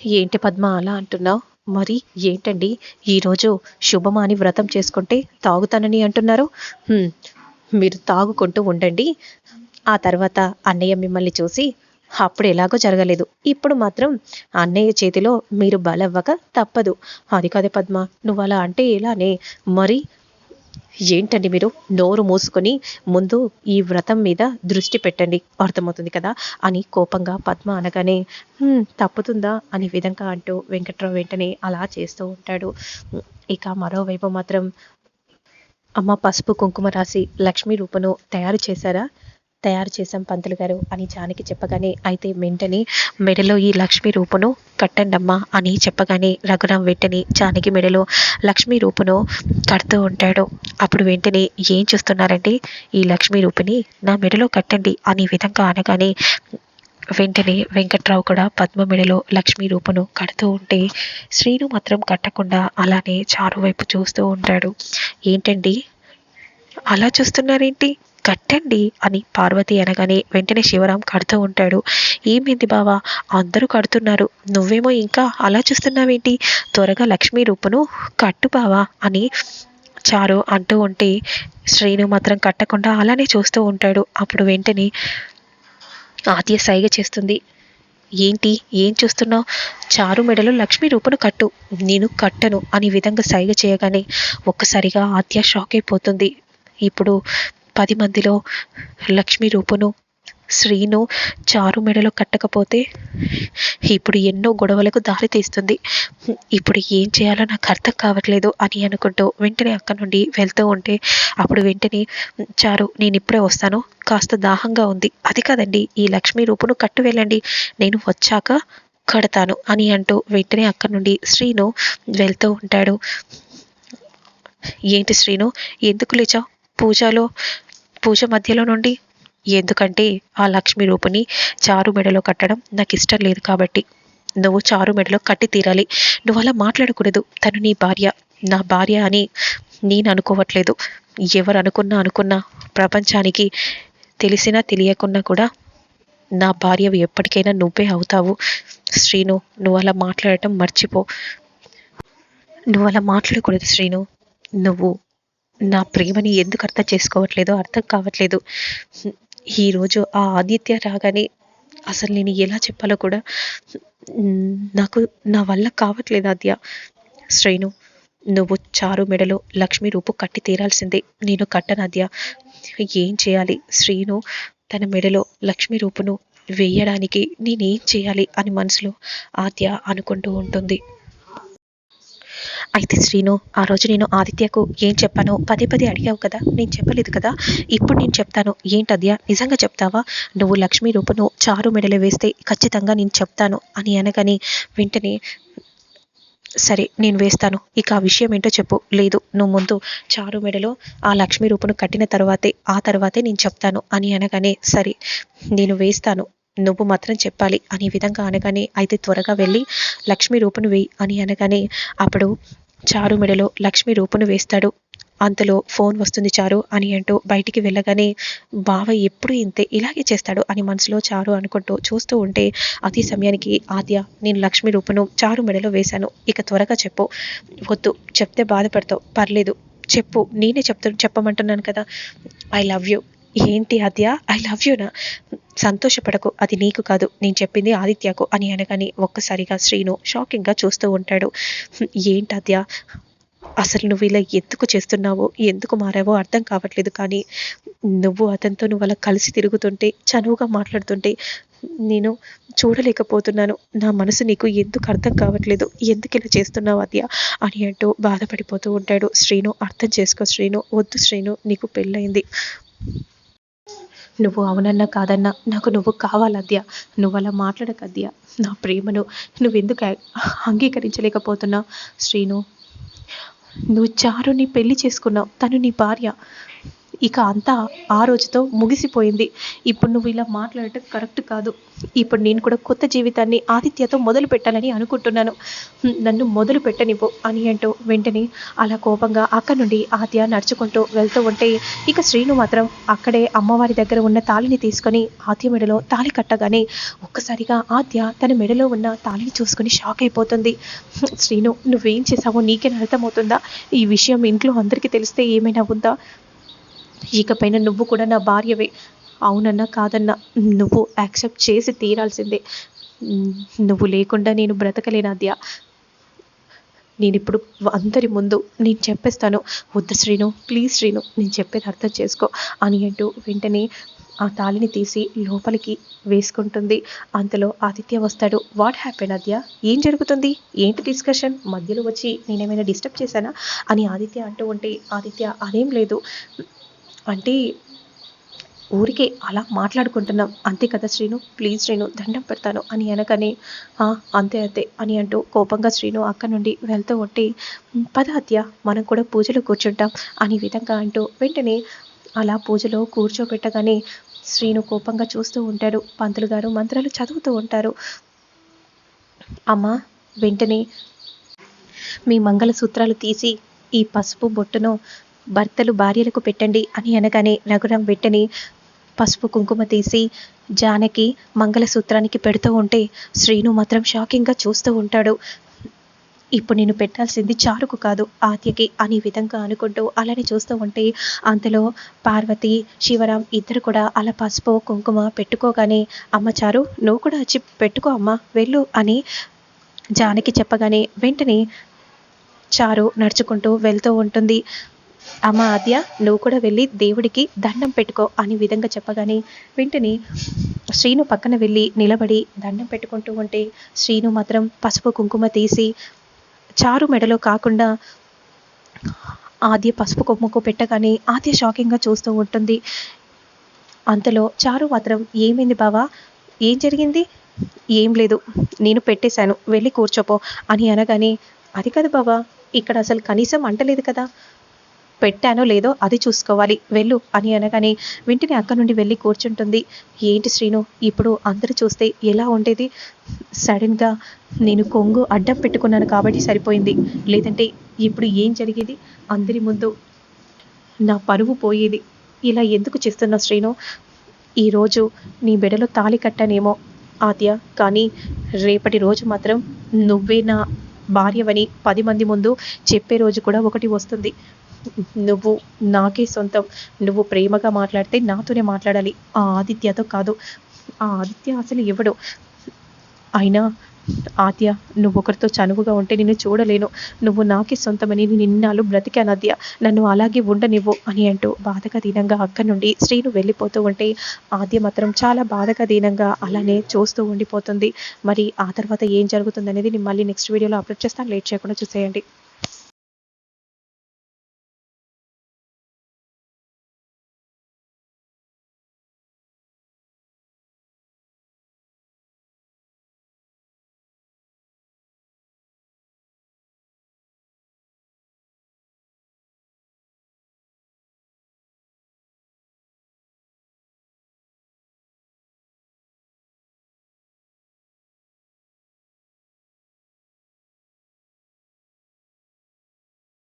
ఏంటి పద్మ అలా అంటున్నావు? మరి ఏంటండి? ఈరోజు శుభమాని వ్రతం చేసుకుంటే తాగుతానని అంటున్నారు. మీరు తాగుకుంటూ ఉండండి. ఆ తర్వాత అన్నయ్య మిమ్మల్ని చూసి అప్పుడు ఎలాగో జరగలేదు. ఇప్పుడు మాత్రం అన్నయ్య చేతిలో మీరు బలవ్వక తప్పదు. అది కాదే పద్మ నువ్వు అలా అంటే ఇలానే మరి ఏంటండి మీరు? నోరు మూసుకొని ముందు ఈ వ్రతం మీద దృష్టి పెట్టండి. అర్థమవుతుంది కదా? అని కోపంగా పద్మ అనగానే తప్పుతుందా? అనే విధంగా అంటూ వెంకట్రావు వెంటనే అలా చేస్తూ ఉంటాడు. ఇక మరోవైపు మాత్రం అమ్మ పసుపు కుంకుమ రాసి లక్ష్మీ రూపను తయారు చేశారా? తయారు చేశాం పంతులు గారు అని జానకి చెప్పగానే అయితే వెంటనే మెడలో ఈ లక్ష్మీ రూపును కట్టండమ్మా అని చెప్పగానే రఘురాం వెంటనే జానకి మెడలో లక్ష్మీ రూపును కడుతూ ఉంటాడు. అప్పుడు వెంటనే ఏం చూస్తున్నారంటే ఈ లక్ష్మీ రూపుని నా మెడలో కట్టండి అనే విధంగా అనగానే వెంటనే వెంకట్రావు కూడా పద్మ మెడలో లక్ష్మీ రూపును కడుతూ ఉంటే శ్రీను మాత్రం కట్టకుండా అలానే చారు వైపు చూస్తూ ఉంటాడు. ఏంటండి? అలా చూస్తున్నారేంటి? కట్టండి అని పార్వతి అనగానే వెంటనే శివరాం కడుతూ ఉంటాడు. ఏమింది బావా? అందరూ కడుతున్నారు. నువ్వేమో ఇంకా అలా చూస్తున్నావేంటి? త్వరగా లక్ష్మీ రూపును కట్టు బావా అని చారు అంటూ ఉంటే శ్రీను మాత్రం కట్టకుండా అలానే చూస్తూ ఉంటాడు. అప్పుడు వెంటనే ఆద్య సైగ చేస్తుంది. ఏంటి? ఏం చూస్తున్నావు? చారు మెడలో లక్ష్మీ రూపును కట్టు. నేను కట్టను అని విధంగా సైగ చేయగానే ఒక్కసారిగా ఆద్య షాక్ అయిపోతుంది. ఇప్పుడు పది మందిలో లక్ష్మీ రూపును శ్రీను చారు మెడలో కట్టకపోతే ఇప్పుడు ఎన్నో గొడవలకు దారి తీస్తుంది. ఇప్పుడు ఏం చేయాలో నాకు అర్థం కావట్లేదు అని అనుకుంటూ వెంటనే అక్కడ నుండి వెళ్తూ ఉంటే అప్పుడు వెంటనే చారు నేను ఇప్పుడే వస్తాను. కాస్త దాహంగా ఉంది. అది కాదండి ఈ లక్ష్మీ రూపును కట్టు వెళ్ళండి. నేను వచ్చాక కడతాను అని అంటూ వెంటనే అక్కడ నుండి శ్రీను వెళ్తూ ఉంటాడు. ఏంటి శ్రీను? ఎందుకు లేచావు? పూజలో పూజ మధ్యలో నుండి. ఎందుకంటే ఆ లక్ష్మీ రూపుని చారు మెడలో కట్టడం నాకు ఇష్టం లేదు కాబట్టి. నువ్వు చారు మెడలో కట్టి తీరాలి. నువ్వు అలా మాట్లాడకూడదు. తను నీ భార్య. నా భార్య అని నేను అనుకోవట్లేదు. ఎవరు అనుకున్నా అనుకున్నా ప్రపంచానికి తెలిసినా తెలియకున్నా కూడా నా భార్య ఎప్పటికైనా నువ్వే అవుతావు. శ్రీను నువ్వు అలా మాట్లాడటం మర్చిపో. నువ్వు అలా మాట్లాడకూడదు శ్రీను. నువ్వు నా ప్రేమని ఎందుకు అర్థం చేసుకోవట్లేదో అర్థం కావట్లేదు. ఈరోజు ఆ ఆదిత్య రాగానే అసలు నేను ఎలా చెప్పాలో కూడా నాకు నా వల్ల కావట్లేదు ఆద్య. శ్రీను నువ్వు చారు మెడలో లక్ష్మీ రూపు కట్టి తీరాల్సిందే. నేను కట్టను ఆద్య. ఏం చేయాలి? శ్రీను తన మెడలో లక్ష్మీ రూపును వేయడానికి నేనేం చేయాలి అని మనసులో ఆద్య అనుకుంటూ ఉంటుంది. అయితే శ్రీను ఆ రోజు నేను ఆదిత్యకు ఏం చెప్పానో పదే పదే అడిగావు కదా. నేను చెప్పలేదు కదా. ఇప్పుడు నేను చెప్తాను. ఏంటద్యా నిజంగా చెప్తావా? నువ్వు లక్ష్మీ రూపును చారు మెడలో వేస్తే ఖచ్చితంగా నేను చెప్తాను అని అనగానే వెంటనే సరే నేను వేస్తాను. ఇక ఆ విషయం ఏంటో చెప్పు. లేదు నువ్వు ముందు చారు మెడలో ఆ లక్ష్మీ రూపును కట్టిన తర్వాతే ఆ తర్వాతే నేను చెప్తాను అని అనగానే సరే నేను వేస్తాను. నువ్వు మాత్రం చెప్పాలి అనే విధంగా అనగానే అయితే త్వరగా వెళ్ళి లక్ష్మీ రూపును వేయి అని అనగానే అప్పుడు చారు మెడలో లక్ష్మీ రూపును వేస్తాడు. అంతలో ఫోన్ వస్తుంది చారు అని అంటూ బయటికి వెళ్ళగానే బావ ఎప్పుడు ఇంతే ఇలాగే చేస్తాడు అని మనసులో చారు అనుకుంటూ చూస్తూ ఉంటే అతి సమయానికి ఆద్య నేను లక్ష్మీ రూపును చారు మెడలో వేశాను. ఇక త్వరగా చెప్పు. వద్దు చెప్తే బాధపడతావు. పర్లేదు. చెప్పు. నేనే చెప్తు చెప్పమంటున్నాను కదా. ఐ లవ్ యూ ఏంటి ఆద్య? ఐ లవ్ యూనా సంతోషపడకు అది నీకు కాదు. నేను చెప్పింది ఆదిత్యకు అని అనగానే ఒక్కసారిగా శ్రీను షాకింగ్గా చూస్తూ ఉంటాడు. ఏంటి అసలు నువ్వు ఇలా ఎందుకు చేస్తున్నావో? ఎందుకు మారావో అర్థం కావట్లేదు కానీ నువ్వు అతనితో నువ్వు అలా కలిసి తిరుగుతుంటే చనువుగా మాట్లాడుతుంటే నేను చూడలేకపోతున్నాను. నా మనసు నీకు ఎందుకు అర్థం కావట్లేదు? ఎందుకు ఇలా చేస్తున్నావు అద్య అని అంటూ బాధపడిపోతూ ఉంటాడు. శ్రీను అర్థం చేసుకో శ్రీను. వద్దు శ్రీను నీకు పెళ్ళయింది. నువ్వు అవునన్నా కాదన్నా నాకు నువ్వు కావాలద్య నువ్వు అలా మాట్లాడకద్య నా ప్రేమను నువ్వెందుకు అంగీకరించలేకపోతున్నావు? శ్రీను నువ్వు చారుని పెళ్ళి చేసుకున్నావు తను నీ భార్య. ఇక అంతా ఆ రోజుతో ముగిసిపోయింది. ఇప్పుడు నువ్వు ఇలా మాట్లాడటం కరెక్ట్ కాదు. ఇప్పుడు నేను కూడా కొత్త జీవితాన్ని ఆదిత్యతో మొదలు పెట్టాలని అనుకుంటున్నాను. నన్ను మొదలు పెట్టనివ్వు అని అంటూ వెంటనే అలా కోపంగా అక్కడి నుండి ఆద్య నడుచుకుంటూ వెళ్తూ ఉంటే ఇక శ్రీను మాత్రం అక్కడే అమ్మవారి దగ్గర ఉన్న తాళిని తీసుకొని ఆద్య మెడలో తాళి కట్టగానే ఒక్కసారిగా ఆద్య తన మెడలో ఉన్న తాళిని చూసుకొని షాక్ అయిపోతుంది. శ్రీను నువ్వేం చేసావో నీకేనా అర్థమవుతుందా? ఈ విషయం ఇంట్లో అందరికీ తెలిస్తే ఏమైనా ఉందా? ఇకపైన నువ్వు కూడా నా భార్యవే. అవునన్నా కాదన్నా నువ్వు యాక్సెప్ట్ చేసి తీరాల్సిందే. నువ్వు లేకుండా నేను బ్రతకలేనాద్య నేను ఇప్పుడు అందరి ముందు నేను చెప్పేస్తాను. వద్దు శ్రీను ప్లీజ్ శ్రీను నేను చెప్పేది అర్థం చేసుకో అని అంటూ వెంటనే ఆ తాళిని తీసి లోపలికి వేసుకుంటుంది. అంతలో ఆదిత్య వస్తాడు. What happen Adya? ఏం జరుగుతుంది? ఏంటి డిస్కషన్ మధ్యలో వచ్చి నేనేమైనా డిస్టర్బ్ చేశానా? అని ఆదిత్య అంటూ ఉంటే ఆదిత్య అదేం లేదు. అంటే ఊరికే అలా మాట్లాడుకుంటున్నాం. అంతే కదా శ్రీను? ప్లీజ్ శ్రీను దండం పెడతాను అని అనగానే "ఆ, అంతే అంతే అని అంటూ కోపంగా శ్రీను అక్క నుండి వెళ్తూ ఉంటే పదహత్య పద మనం కూడా పూజలో కూర్చుంటాం అని విధంగా అంటూ వెంటనే అలా పూజలో కూర్చోబెట్టగానే శ్రీను కోపంగా చూస్తూ ఉంటాడు. పంతులు గారు మంత్రాలు చదువుతూ ఉంటారు. అమ్మ వెంటనే మీ మంగళసూత్రాలు తీసి ఈ పసుపు బొట్టును భర్తలు భార్యలకు పెట్టండి అని అనగానే రఘురాం వెంటనే పసుపు కుంకుమ తీసి జానకి మంగళసూత్రానికి పెడుతూ ఉంటే శ్రీను మాత్రం షాకింగ్గా చూస్తూ ఉంటాడు. ఇప్పుడు నేను పెట్టాల్సింది చారుకు కాదు ఆత్యకి అనే విధంగా అనుకుంటూ అలానే చూస్తూ ఉంటే అంతలో పార్వతి శివరాం ఇద్దరు కూడా అలా పసుపు కుంకుమ పెట్టుకోగానే అమ్మ చారు నువ్వు కూడా వచ్చి పెట్టుకో అమ్మ వెళ్ళు అని జానకి చెప్పగానే వెంటనే చారు నడుచుకుంటూ వెళ్తూ ఉంటుంది. అమ్మ ఆద్య నువ్వు కూడా వెళ్ళి దేవుడికి దండం పెట్టుకో అని విధంగా చెప్పగానే వెంటనే శ్రీను పక్కన వెళ్ళి నిలబడి దండం పెట్టుకుంటూ ఉంటే శ్రీను మాత్రం పసుపు కుంకుమ తీసి చారు మెడలో కాకుండా ఆద్య పసుపు కొమ్ముకు పెట్టగానే ఆద్య షాకింగ్గా చూస్తూ ఉంటుంది. అంతలో చారు మాత్రం ఏమైంది బావా? ఏం జరిగింది? ఏం లేదు. నేను పెట్టేశాను. వెళ్ళి కూర్చోపో అని అనగానే అది కాదు బావా. ఇక్కడ అసలు కనీసం అంటలేదు కదా. పెట్టానో లేదో అది చూసుకోవాలి. వెళ్ళు అని అనగానే వెంటనే అక్క నుండి వెళ్ళి కూర్చుంటుంది. ఏంటి శ్రీను ఇప్పుడు అందరూ చూస్తే ఎలా ఉండేది? సడన్గా నేను కొంగు అడ్డం పెట్టుకున్నాను కాబట్టి సరిపోయింది. లేదంటే ఇప్పుడు ఏం జరిగేది? అందరి ముందు నా పరువు పోయేది. ఇలా ఎందుకు చేస్తున్నావు శ్రీను? ఈరోజు నీ బిడలో తాళి కట్టానేమో ఆద్య. కానీ రేపటి రోజు మాత్రం నువ్వే నా భార్యవని పది మంది ముందు చెప్పే రోజు కూడా ఒకటి వస్తుంది. నువ్వు నాకే సొంతం. నువ్వు ప్రేమగా మాట్లాడితే నాతోనే మాట్లాడాలి. ఆ ఆదిత్యతో కాదు. ఆ ఆదిత్య అసలు ఎవడు? అయినా ఆద్య నువ్వు ఒకరితో చనువుగా ఉంటే నిన్ను చూడలేను. నువ్వు నాకే సొంతమని నేను బ్రతికాను ఆద్య. నన్ను అలాగే ఉండనివ్వు అని అంటూ బాధగా దీనంగా అక్కడి నుండి శ్రీను వెళ్ళిపోతూ ఉంటే ఆద్య మాత్రం చాలా బాధగా దీనంగా అలానే చూస్తూ ఉండిపోతుంది. మరి ఆ తర్వాత ఏం జరుగుతుంది అనేది నేను మళ్ళీ నెక్స్ట్ వీడియోలో అప్లోడ్ చేస్తాను లేట్ చేయకుండా చూసేయండి.